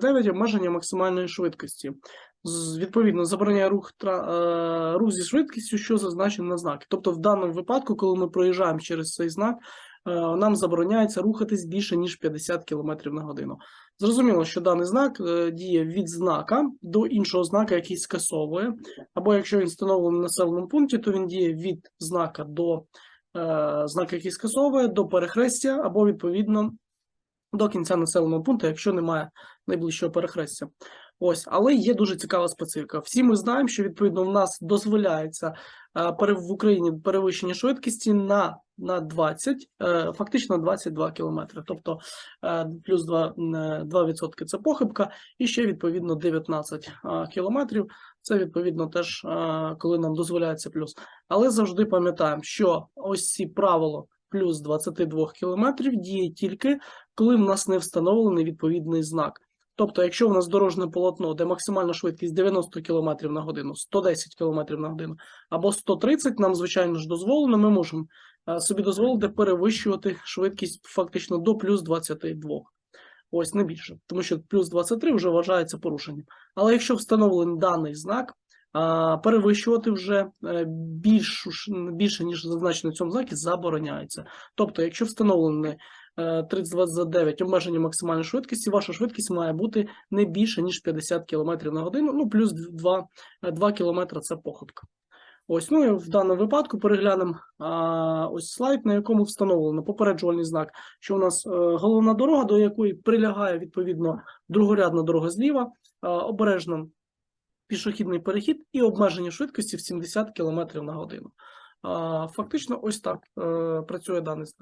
9 обмеження максимальної швидкості. Відповідно, забороняє рух, тра- е, рух зі швидкістю, що зазначено на знакі. Тобто, в даному випадку, коли ми проїжджаємо через цей знак, е, нам забороняється рухатись більше ніж 50 км на годину. Зрозуміло, що даний знак е, діє від знака до іншого знака, який скасовує, або якщо він встановлений в населеному пункті, то він діє від знака до знака, який скасовує, до перехрестя, або відповідно до кінця населеного пункту, якщо немає найближчого перехрестя. Ось, але є дуже цікава специфіка. Всі ми знаємо, що відповідно в нас дозволяється е, в Україні перевищення швидкості на, на 20, е, фактично 22 кілометри. Тобто е, плюс 2, е, 2% це похибка, і ще відповідно 19 е, кілометрів. Це відповідно теж коли нам дозволяється плюс. Але завжди пам'ятаємо, що ось ці правило плюс 22 кілометрів діє тільки коли в нас не встановлений відповідний знак. Тобто, якщо в нас дорожне полотно, де максимальна швидкість 90 км на годину, 110 км на годину або 130, нам звичайно ж дозволено, ми можемо е, собі дозволити перевищувати швидкість фактично до плюс 22. Ось не більше, тому що плюс 23 вже вважається порушенням. Але якщо встановлений даний знак, перевищувати вже е, більшу, ж- більше, ніж зазначено в цьому знакі, забороняється. Тобто, якщо встановлений е, 3029 обмеження максимальної швидкості, ваша швидкість має бути не більше, ніж 50 км на годину, ну плюс 2, 2 км це похибка. Ось, ну і в даному випадку переглянемо а, ось слайд, на якому встановлено попереджувальний знак, що у нас е, головна дорога, до якої прилягає відповідно другорядна дорога зліва, е, обережно пішохідний перехід і обмеження швидкості в 70 км на годину. Фактично, ось так е, працює даний знак.